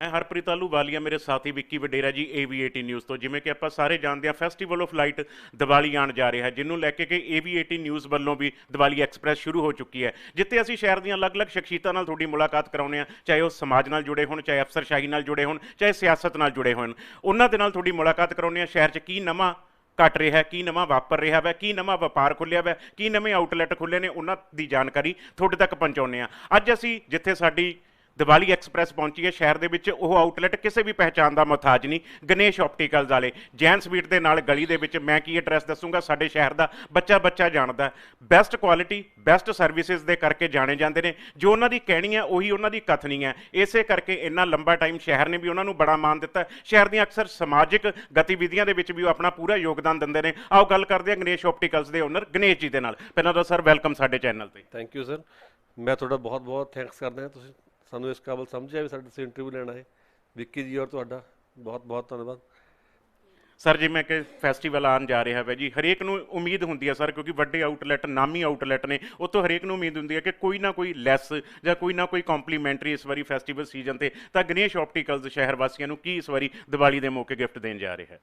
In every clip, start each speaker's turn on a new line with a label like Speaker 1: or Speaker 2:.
Speaker 1: ਮੈਂ ਹਰਪ੍ਰੀਤ ਆਲੂ ਵਾਲੀਆ ਮੇਰੇ ਸਾਥੀ ਵਿੱਕੀ ਵਡੇਰਾ ਜੀ AV18 ਨਿਊਜ਼ ਤੋਂ। ਜਿਵੇਂ ਕਿ ਆਪਾਂ ਸਾਰੇ ਜਾਣਦੇ ਹਾਂ ਫੈਸਟੀਵਲ ਆਫ ਲਾਈਟ ਦੀਵਾਲੀ ਆਉਣ ਜਾ ਰਿਹਾ ਹੈ ਜਿਹਨੂੰ ਲੈ ਕੇ ਕਿ AV18 ਨਿਊਜ਼ ਵੱਲੋਂ ਵੀ ਦੀਵਾਲੀ ਐਕਸਪ੍ਰੈਸ ਸ਼ੁਰੂ ਹੋ ਚੁੱਕੀ ਹੈ। ਜਿੱਥੇ ਅਸੀਂ ਸ਼ਹਿਰ ਦੀਆਂ ਅਲੱਗ-ਅਲੱਗ ਸ਼ਖਸੀਅਤਾਂ ਨਾਲ ਤੁਹਾਡੀ ਮੁਲਾਕਾਤ ਕਰਾਉਂਦੇ ਹਾਂ, ਚਾਹੇ ਉਹ ਸਮਾਜ ਨਾਲ ਜੁੜੇ ਹੋਣ, ਚਾਹੇ ਅਫਸਰਸ਼ਾਹੀ ਨਾਲ ਜੁੜੇ ਹੋਣ, ਚਾਹੇ ਸਿਆਸਤ ਨਾਲ ਜੁੜੇ ਹੋਣ। ਉਹਨਾਂ ਦੇ ਨਾਲ ਤੁਹਾਡੀ ਮੁਲਾਕਾਤ ਕਰਾਉਂਦੇ ਹਾਂ, ਸ਼ਹਿਰ 'ਚ ਕੀ ਨਵਾਂ ਘਟ ਰਿਹਾ ਕੀ ਨਵਾਂ ਵਾਪਰ ਰਿਹਾ ਹੈ, ਕੀ ਨਵਾਂ ਵਪਾਰ ਖੁੱਲਿਆ ਹੈ, ਕੀ ਨਵੇਂ ਆਊਟਲੈਟ ਖੁੱਲੇ ਨੇ, ਉਹਨਾਂ ਦੀ ਜਾਣਕਾਰੀ ਤੁਹਾਡੇ ਤੱਕ ਪਹੁੰਚਾਉਂਦੇ ਹਾਂ। ਅੱਜ ਅਸੀਂ ਜਿੱਥੇ ਸਾਡੀ ਦੀਵਾਲੀ ਐਕਸਪ੍ਰੈਸ ਪਹੁੰਚੀ ਹੈ ਸ਼ਹਿਰ ਦੇ ਵਿੱਚ, ਉਹ ਆਊਟਲੈਟ ਕਿਸੇ ਵੀ ਪਹਿਚਾਣ ਦਾ ਮੁਹਤਾਜ ਨਹੀਂ। ਗਣੇਸ਼ ਆਪਟੀਕਲਸ ਵਾਲੇ, ਜੈਨ ਸਵੀਟ ਦੇ ਨਾਲ ਗਲੀ ਦੇ ਵਿੱਚ ਮੈਂ ਕੀ ਐਡਰੈਸ ਦੱਸੂਗਾ? ਸਾਡੇ ਸ਼ਹਿਰ ਦਾ ਬੱਚਾ ਬੱਚਾ ਜਾਣਦਾ ਬੈਸਟ ਕੁਆਲਿਟੀ ਬੈਸਟ ਸਰਵਿਸਿਜ਼ ਦੇ ਕਰਕੇ ਜਾਣੇ ਜਾਂਦੇ ਨੇ। ਜੋ ਉਹਨਾਂ ਦੀ ਕਹਿਣੀ ਹੈ, ਉਹੀ ਉਹਨਾਂ ਦੀ ਕਥਨੀ ਹੈ। ਇਸੇ ਕਰਕੇ ਇੰਨਾ ਲੰਬਾ ਟਾਈਮ ਸ਼ਹਿਰ ਨੇ ਵੀ ਉਹਨਾਂ ਨੂੰ ਬੜਾ ਮਾਣ ਦਿੱਤਾ ਸ਼ਹਿਰ ਦੀਆਂ ਅਕਸਰ ਸਮਾਜਿਕ ਗਤੀਵਿਧੀਆਂ ਦੇ ਵਿੱਚ ਵੀ ਉਹ ਆਪਣਾ ਪੂਰਾ ਯੋਗਦਾਨ ਦਿੰਦੇ ਨੇ। ਆਓ ਗੱਲ ਕਰਦੇ ਹਾਂ ਗਣੇਸ਼ ਆਪਟੀਕਲਸ ਦੇ ਓਨਰ ਗਣੇਸ਼ ਜੀ ਦੇ ਨਾਲ। ਪਹਿਲਾਂ ਤਾਂ ਸਰ ਵੈਲਕਮ ਸਾਡੇ ਚੈਨਲ ਤੇ।
Speaker 2: ਥੈਂਕ ਯੂ ਸਰ ਮੈਂ ਤੁਹਾਡਾ ਬਹੁਤ ਬਹੁਤ ਥੈਂਕਸ ਕਰਦਾ ਤੁਸੀਂ ਸਾਨੂੰ ਇਸ ਕਾਬਲ ਸਮਝਿਆ ਵੀ ਸਾਡੇ ਤੋਂ ਇੰਟਰਵਿਊ ਲੈਣਾ ਹੈ ਵਿੱਕੀ ਜੀ ਔਰ ਤੁਹਾਡਾ ਬਹੁਤ ਬਹੁਤ ਧੰਨਵਾਦ।
Speaker 1: ਸਰ ਜਿਵੇਂ ਕਿ ਫੈਸਟੀਵਲ ਆਉਣ ਜਾ ਰਿਹਾ ਹੈ ਜੀ। ਹਰੇਕ ਨੂੰ ਉਮੀਦ ਹੁੰਦੀ ਹੈ ਸਰ ਕਿਉਂਕਿ ਵੱਡੇ ਆਊਟਲੈਟ ਨਾਮੀ ਆਊਟਲੈਟ ਨੇ। ਉਹ ਤੋਂ ਹਰੇਕ ਨੂੰ ਉਮੀਦ ਹੁੰਦੀ ਹੈ ਕਿ ਕੋਈ ਨਾ ਕੋਈ ਲੈਸ ਜਾਂ ਕੋਈ ਨਾ ਕੋਈ ਕੰਪਲੀਮੈਂਟਰੀ ਇਸ ਵਾਰੀ ਫੈਸਟੀਵਲ ਸੀਜ਼ਨ ਤੇ। ਤਾਂ ਗਣੇਸ਼ ਆਪਟੀਕਲਸ ਸ਼ਹਿਰ ਵਾਸੀਆਂ ਨੂੰ ਕੀ ਇਸ ਵਾਰੀ ਦੀਵਾਲੀ ਦੇ ਮੌਕੇ ਗਿਫਟ ਦੇਣ ਜਾ ਰਿਹਾ? ਹੈ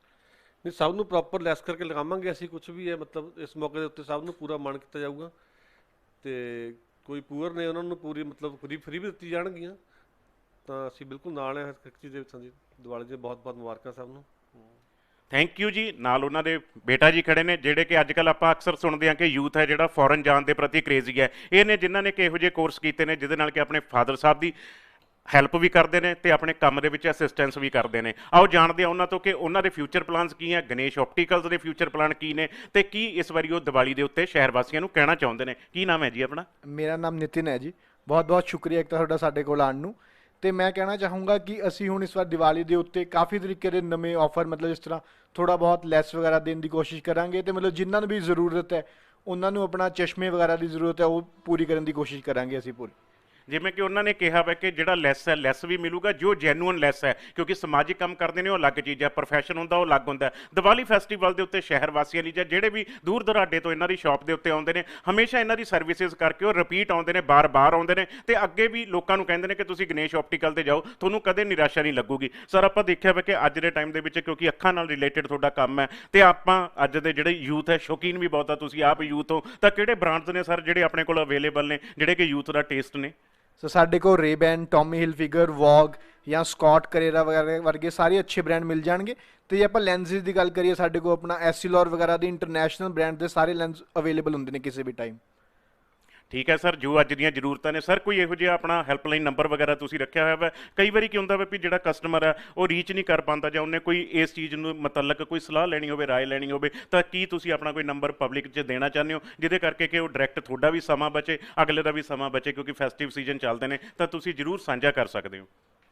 Speaker 2: ਨਹੀਂ ਸਭ ਨੂੰ ਪ੍ਰੋਪਰ ਲੈਸ ਕਰਕੇ ਲਗਾਵਾਂਗੇ। ਅਸੀਂ ਕੁਝ ਵੀ ਹੈ ਮਤਲਬ ਇਸ ਮੌਕੇ ਦੇ ਉੱਤੇ ਸਭ ਨੂੰ ਪੂਰਾ ਮਾਣ ਕੀਤਾ ਜਾਊਗਾ। ਤੇ ਕੋਈ ਪੂਰ ਨੇ ਉਹਨਾਂ ਨੂੰ ਪੂਰੀ ਮਤਲਬ ਫਰੀ ਫਰੀ ਵੀ ਦਿੱਤੀ ਜਾਣਗੀਆਂ। ਤਾਂ ਅਸੀਂ ਬਿਲਕੁਲ ਨਾਲ ਹਾਂ ਹਰ ਇੱਕ ਚੀਜ਼ ਦੇ ਵਿੱਚ ਹਾਂਜੀ ਦੀਵਾਲੀ ਦੀਆਂ ਬਹੁਤ ਬਹੁਤ ਮੁਬਾਰਕਾਂ ਸਭ ਨੂੰ।
Speaker 1: ਥੈਂਕ ਯੂ ਜੀ। ਨਾਲ ਉਹਨਾਂ ਦੇ ਬੇਟਾ ਜੀ ਖੜੇ ਨੇ, ਜਿਹੜੇ ਕਿ ਅੱਜ ਕੱਲ ਆਪਾਂ ਅਕਸਰ ਸੁਣਦੇ ਹਾਂ ਕਿ ਯੂਥ ਹੈ ਜਿਹੜਾ ਫੋਰਨ ਜਾਣ ਦੇ ਪ੍ਰਤੀ ਕ੍ਰੇਜ਼ੀ ਹੈ। ਇਹ ਨੇ ਜਿਨ੍ਹਾਂ ਨੇ ਕਿ ਇਹੋ ਜਿਹੇ ਕੋਰਸ ਕੀਤੇ ਨੇ, ਜਿਹਦੇ ਨਾਲ ਕਿ ਆਪਣੇ ਫਾਦਰ ਸਾਹਿਬ ਦੀ ਹੈਲਪ ਵੀ ਕਰਦੇ ਨੇ ਤੇ ਆਪਣੇ ਕੰਮ ਦੇ ਵਿੱਚ ਅਸਿਸਟੈਂਸ ਵੀ ਕਰਦੇ ਨੇ। ਆਓ ਜਾਣਦੇ ਹਾਂ ਉਹਨਾਂ ਤੋਂ ਕਿ ਉਹਨਾਂ ਦੇ ਫਿਊਚਰ ਪਲਾਨਸ ਕੀ ਹੈ, ਗਣੇਸ਼ ਆਪਟੀਕਲਸ ਦੇ ਫਿਊਚਰ ਪਲਾਨ ਕੀ ਨੇ ਤੇ ਕੀ ਇਸ ਵਾਰੀ ਉਹ ਦੀਵਾਲੀ ਦੇ ਉੱਤੇ ਸ਼ਹਿਰ ਵਾਸੀਆਂ ਨੂੰ ਕਹਿਣਾ ਚਾਹੁੰਦੇ ਨੇ। ਕੀ ਨਾਮ ਹੈ ਜੀ ਆਪਣਾ?
Speaker 3: ਮੇਰਾ ਨਾਮ ਨਿਤਿਨ ਹੈ ਜੀ। ਬਹੁਤ ਬਹੁਤ ਸ਼ੁਕਰੀਆ ਇੱਕ ਤਾਂ ਤੁਹਾਡਾ ਸਾਡੇ ਕੋਲ ਆਉਣ ਨੂੰ। ਤੇ ਮੈਂ ਕਹਿਣਾ ਚਾਹੂੰਗਾ ਕਿ ਅਸੀਂ ਹੁਣ ਇਸ ਵਾਰ ਦੀਵਾਲੀ ਦੇ ਉੱਤੇ ਕਾਫੀ ਤਰੀਕੇ ਦੇ ਨਵੇਂ ਆਫਰ ਮਤਲਬ ਇਸ ਤਰ੍ਹਾਂ ਥੋੜਾ ਬਹੁਤ ਲੈਸ ਵਗੈਰਾ ਦੇਣ ਦੀ ਕੋਸ਼ਿਸ਼ ਕਰਾਂਗੇ ਤੇ ਮਤਲਬ ਜਿਨ੍ਹਾਂ ਨੂੰ ਵੀ ਜ਼ਰੂਰਤ ਹੈ, ਉਹਨਾਂ ਨੂੰ ਆਪਣਾ ਚਸ਼ਮੇ ਵਗੈਰਾ ਦੀ ਜ਼ਰੂਰਤ ਹੈ, ਉਹ ਪੂਰੀ ਕਰਨ ਦੀ ਕੋਸ਼ਿਸ਼ ਕਰਾਂਗੇ ਅਸੀਂ ਪੂਰੀ।
Speaker 1: ਜਿਵੇਂ ਕਿ ਉਹਨਾਂ ਨੇ ਕਿਹਾ ਵਾ ਕਿ ਜਿਹੜਾ ਲੈਸ ਹੈ, ਲੈਸ ਵੀ ਮਿਲੂਗਾ, ਜੋ ਜੈਨੂਇਨ ਲੈਸ ਹੈ, ਕਿਉਂਕਿ ਸਮਾਜਿਕ ਕੰਮ ਕਰਦੇ ਨੇ, ਉਹ ਅਲੱਗ ਚੀਜ਼ ਹੈ ਪ੍ਰੋਫੈਸ਼ਨ ਹੁੰਦਾ, ਉਹ ਅਲੱਗ ਹੁੰਦਾ ਹੈ। ਦੀਵਾਲੀ ਫੈਸਟੀਵਲ ਦੇ ਉੱਤੇ ਸ਼ਹਿਰ ਵਾਸੀਆਂ ਲਈ ਜਾਂ ਜਿਹੜੇ ਵੀ ਦੂਰ ਦਰਾਡੇ ਤੋਂ ਇਹਨਾਂ ਦੀ ਸ਼ਾਪ ਦੇ ਉੱਤੇ ਆਉਂਦੇ ਨੇ, ਹਮੇਸ਼ਾ ਇਹਨਾਂ ਦੀ ਸਰਵਿਸਿਜ਼ ਕਰਕੇ ਉਹ ਰਿਪੀਟ ਆਉਂਦੇ ਨੇ, ਬਾਰ-ਬਾਰ ਆਉਂਦੇ ਨੇ ਤੇ ਅੱਗੇ ਵੀ ਲੋਕਾਂ ਨੂੰ ਕਹਿੰਦੇ ਨੇ ਕਿ ਤੁਸੀਂ ਗਣੇਸ਼ ਆਪਟੀਕਲ ਤੇ ਜਾਓ, ਤੁਹਾਨੂੰ ਕਦੇ ਨਿਰਾਸ਼ਾ ਨਹੀਂ ਲੱਗੂਗੀ ਸਰ ਆਪਾਂ ਦੇਖਿਆ ਵਾ ਕਿ ਅੱਜ ਦੇ ਟਾਈਮ ਦੇ ਵਿੱਚ ਕਿਉਂਕਿ ਅੱਖਾਂ ਨਾਲ ਰਿਲੇਟਡ ਤੁਹਾਡਾ ਕੰਮ ਹੈ ਤੇ ਆਪਾਂ ਅੱਜ ਦੇ ਜਿਹੜੇ ਯੂਥ ਹੈ, ਸ਼ੌਕੀਨ ਵੀ ਬਹੁਤ ਆ, ਤੁਸੀਂ ਆਪ ਯੂਥ ਹੋ, ਤਾਂ ਕਿਹੜੇ ਬ੍ਰਾਂਡਸ ਨੇ ਸਰ ਜਿਹੜੇ ਆਪਣੇ ਕੋਲ ਅਵੇਲੇਬਲ ਨੇ, ਜਿਹੜੇ ਕਿ ਯੂਥ ਦਾ ਟੇਸਟ ਨੇ
Speaker 3: ਸੋ ਸਾਡੇ ਕੋਲ ਰੇਬੈਨ ਟੌਮੀ ਹਿਲਫਿਗਰ ਵੌਗ ਜਾਂ ਸਕਾਟ ਕਰੇਰਾ ਵਗੈਰਾ ਵਰਗੇ ਸਾਰੇ ਅੱਛੇ ਬ੍ਰਾਂਡ ਮਿਲ ਜਾਣਗੇ। ਤੇ ਜੇ ਆਪਾਂ ਲੈਂਸਿਸ ਦੀ ਗੱਲ ਕਰੀਏ, ਸਾਡੇ ਕੋਲ ਆਪਣਾ ਐਸੀਲੋਰ ਵਗੈਰਾ ਦੀ ਇੰਟਰਨੈਸ਼ਨਲ ਬ੍ਰਾਂਡ ਦੇ ਸਾਰੇ ਲੈਂਸ ਅਵੇਲੇਬਲ ਹੁੰਦੇ ਨੇ ਕਿਸੇ ਵੀ ਟਾਈਮ
Speaker 1: ਠੀਕ ਹੈ ਸਰ, ਜੋ ਅੱਜ ਦੀਆਂ ਜ਼ਰੂਰਤਾਂ ਨੇ, ਸਰ, ਕੋਈ ਇਹੋ ਜਿਹਾ ਆਪਣਾ ਹੈਲਪਲਾਈਨ ਨੰਬਰ ਵਗੈਰਾ ਤੁਸੀਂ ਰੱਖਿਆ ਹੋਇਆ ਵਾ? ਕਈ ਵਾਰੀ ਕੀ ਹੁੰਦਾ ਵਾ ਵੀ ਜਿਹੜਾ ਕਸਟਮਰ ਹੈ ਉਹ ਰੀਚ ਨਹੀਂ ਕਰ ਪਾਉਂਦਾ ਜਾਂ ਉਹਨੇ ਕੋਈ ਇਸ ਚੀਜ਼ ਨੂੰ ਮੁਤਲਕ ਕੋਈ ਸਲਾਹ ਲੈਣੀ ਹੋਵੇ, ਰਾਏ ਲੈਣੀ ਹੋਵੇ, ਤਾਂ ਕੀ ਤੁਸੀਂ ਆਪਣਾ ਕੋਈ ਨੰਬਰ ਪਬਲਿਕ 'ਚ ਦੇਣਾ ਚਾਹੁੰਦੇ ਹੋ? ਜਿਹਦੇ ਕਰਕੇ ਕਿ ਉਹ ਡਾਇਰੈਕਟ ਤੁਹਾਡਾ ਵੀ ਸਮਾਂ ਬਚੇ, ਅਗਲੇ ਦਾ ਵੀ ਸਮਾਂ ਬਚੇ, ਕਿਉਂਕਿ ਫੈਸਟਿਵ ਸੀਜ਼ਨ ਚੱਲਦੇ ਨੇ, ਤਾਂ ਤੁਸੀਂ ਜਰੂਰ ਸਾਂਝਾ ਕਰ ਸਕਦੇ ਹੋ।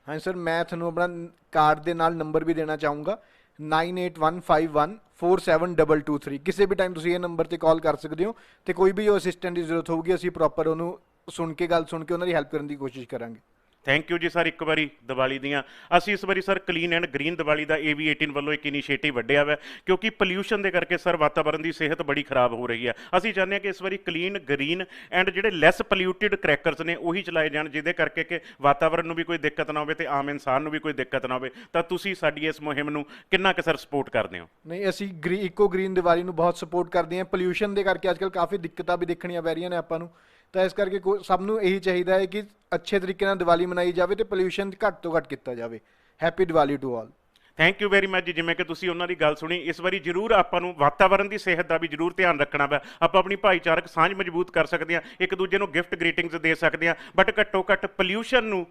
Speaker 3: ਹਾਂ ਸਰ, ਮੈਂ ਤੁਹਾਨੂੰ ਆਪਣਾ ਕਾਰਡ ਦੇ ਨਾਲ ਨੰਬਰ ਵੀ ਦੇਣਾ ਚਾਹੂੰਗਾ। 9815147223 ਕਿਸੇ ਵੀ ਟਾਈਮ ਤੁਸੀਂ ਇਹ ਨੰਬਰ ਤੇ ਕਾਲ ਕਰ ਸਕਦੇ ਹੋ ਤੇ ਕੋਈ ਵੀ ਉਹ ਅਸਿਸਟੈਂਟ ਦੀ ਜ਼ਰੂਰਤ ਹੋਊਗੀ ਅਸੀਂ ਪ੍ਰੋਪਰ ਉਹਨੂੰ ਸੁਣ ਕੇ ਗੱਲ ਸੁਣ ਕੇ ਉਹਨਾਂ ਦੀ ਹੈਲਪ ਕਰਨ ਦੀ ਕੋਸ਼ਿਸ਼ ਕਰਾਂਗੇ
Speaker 1: ਥੈਂਕ ਯੂ ਜੀ ਸਰ, ਇੱਕ ਵਾਰੀ ਦੀਵਾਲੀ ਦੀਆਂ। ਅਸੀਂ ਇਸ ਵਾਰੀ sir clean and green Diwali the AV18 ਵੱਲੋਂ ਇੱਕ ਇਨੀਸ਼ੀਏਟਿਵ ਵੱਢਿਆ ਹੋਇਆ ਕਿਉਂਕਿ ਪੋਲਿਊਸ਼ਨ ਦੇ ਕਰਕੇ ਸਰ ਵਾਤਾਵਰਣ ਦੀ ਸਿਹਤ ਬੜੀ ਖਰਾਬ ਹੋ ਰਹੀ ਹੈ। ਅਸੀਂ ਚਾਹੁੰਦੇ ਹਾਂ ਕਿ ਇਸ ਵਾਰੀ ਕਲੀਨ ਗ੍ਰੀਨ ਐਂਡ ਜਿਹੜੇ ਲੈਸ ਪੋਲਿਊਟਿਡ ਕ੍ਰੈਕਰਸ ਨੇ, ਉਹੀ ਚਲਾਏ ਜਾਣ, ਜਿਹਦੇ ਕਰਕੇ ਕਿ ਵਾਤਾਵਰਣ ਨੂੰ ਵੀ ਕੋਈ ਦਿੱਕਤ ਨਾ ਹੋਵੇ ਤੇ ਆਮ ਇਨਸਾਨ ਨੂੰ ਵੀ ਕੋਈ ਦਿੱਕਤ ਨਾ ਹੋਵੇ। ਤਾਂ ਤੁਸੀਂ ਸਾਡੀ ਇਸ ਮੁਹਿੰਮ ਨੂੰ ਕਿੰਨਾ ਕੁ ਸਰ ਸਪੋਰਟ ਕਰਦੇ ਹੋ?
Speaker 3: ਨਹੀਂ, ਅਸੀਂ ਗ੍ਰੀ ਇਕੋ ਗ੍ਰੀਨ ਦੀਵਾਲੀ ਨੂੰ ਬਹੁਤ ਸਪੋਰਟ ਕਰਦੇ ਹਾਂ। ਪੋਲਿਊਸ਼ਨ ਦੇ ਕਰਕੇ ਅੱਜਕੱਲ ਕਾਫੀ ਦਿੱਕਤਾਂ ਵੀ ਦੇਖਣੀਆਂ ਪੈ ਰਹੀਆਂ ਨੇ ਆਪਾਂ ਨੂੰ। ਤਾਂ ਇਸ ਕਰਕੇ ਕੋ- ਸਭ ਨੂੰ ਇਹੀ ਚਾਹੀਦਾ ਹੈ ਕਿ ਅੱਛੇ ਤਰੀਕੇ ਨਾਲ ਦੀਵਾਲੀ ਮਨਾਈ ਜਾਵੇ ਤੇ ਪੋਲਿਊਸ਼ਨ ਘੱਟ ਤੋਂ ਘੱਟ ਕੀਤਾ ਜਾਵੇ। Happy Diwali to all
Speaker 1: thank you very much ਜਿਵੇਂ ਕਿ ਤੁਸੀਂ ਉਹਨਾਂ ਦੀ ਗੱਲ ਸੁਣੀ, ਇਸ ਵਾਰੀ ਜਰੂਰ ਆਪਾਂ ਨੂੰ ਵਾਤਾਵਰਣ ਦੀ ਸਿਹਤ ਦਾ ਵੀ ਜਰੂਰ ਧਿਆਨ ਰੱਖਣਾ ਵਾ। ਆਪਾਂ ਆਪਣੀ ਭਾਈਚਾਰਕ ਸਾਂਝ ਮਜ਼ਬੂਤ ਕਰ ਸਕਦੇ ਹਾਂ, ਇੱਕ ਦੂਜੇ ਨੂੰ ਗਿਫਟ ਗ੍ਰੀਟਿੰਗਸ ਦੇ ਸਕਦੇ ਹਾਂ ਬਟ ਘੱਟੋ ਘੱਟ ਪੋਲਿਊਸ਼ਨ ਨੂੰ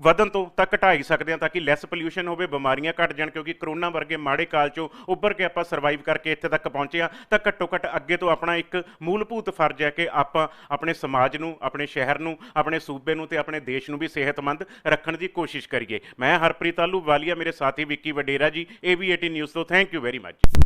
Speaker 1: ਵਧਣ ਤੋਂ ਤਾਂ ਘਟਾਈ ਸਕਦੇ ਹਾਂ ਤਾਂ ਕਿ ਲੈਸ ਪੋਲਿਊਸ਼ਨ ਹੋਵੇ, ਬਿਮਾਰੀਆਂ ਘਟ ਜਾਣ ਕਿਉਂਕਿ ਕਰੋਨਾ ਵਰਗੇ ਮਾੜੇ ਕਾਲ ਚੋਂ ਉੱਭਰ ਕੇ ਆਪਾਂ ਸਰਵਾਈਵ ਕਰਕੇ ਇੱਥੇ ਤੱਕ ਪਹੁੰਚੇ ਹਾਂ, ਤਾਂ ਘੱਟੋ ਘੱਟ ਅੱਗੇ ਤੋਂ ਆਪਣਾ ਇੱਕ ਮੂਲਭੂਤ ਫਰਜ਼ ਹੈ ਕਿ ਆਪਾਂ ਆਪਣੇ ਸਮਾਜ ਨੂੰ, ਆਪਣੇ ਸ਼ਹਿਰ ਨੂੰ, ਆਪਣੇ ਸੂਬੇ ਨੂੰ ਤੇ ਆਪਣੇ ਦੇਸ਼ ਨੂੰ ਵੀ ਸਿਹਤਮੰਦ ਰੱਖਣ ਦੀ ਕੋਸ਼ਿਸ਼ ਕਰੀਏ। ਮੈਂ ਹਰਪ੍ਰੀਤ ਆਲੂ ਵਾਲੀਆ, ਮੇਰੇ ਸਾਥੀ ਵਿੱਕੀ ਵਡੇਰਾ ਜੀ AV18 ਨਿਊਜ਼ ਤੋਂ ਥੈਂਕ ਯੂ ਵੈਰੀ ਮੱਚ